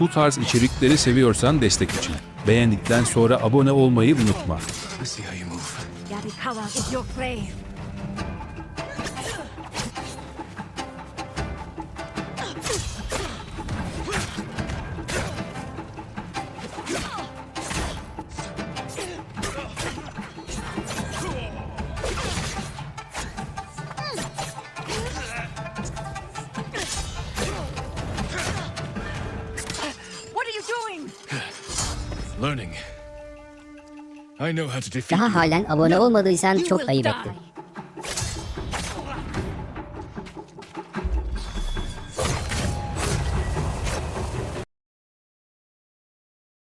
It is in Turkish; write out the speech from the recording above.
Bu tarz içerikleri seviyorsan destek için. Beğendikten sonra abone olmayı unutma. Daha halen abone olmadıysan çok ayıp ettin.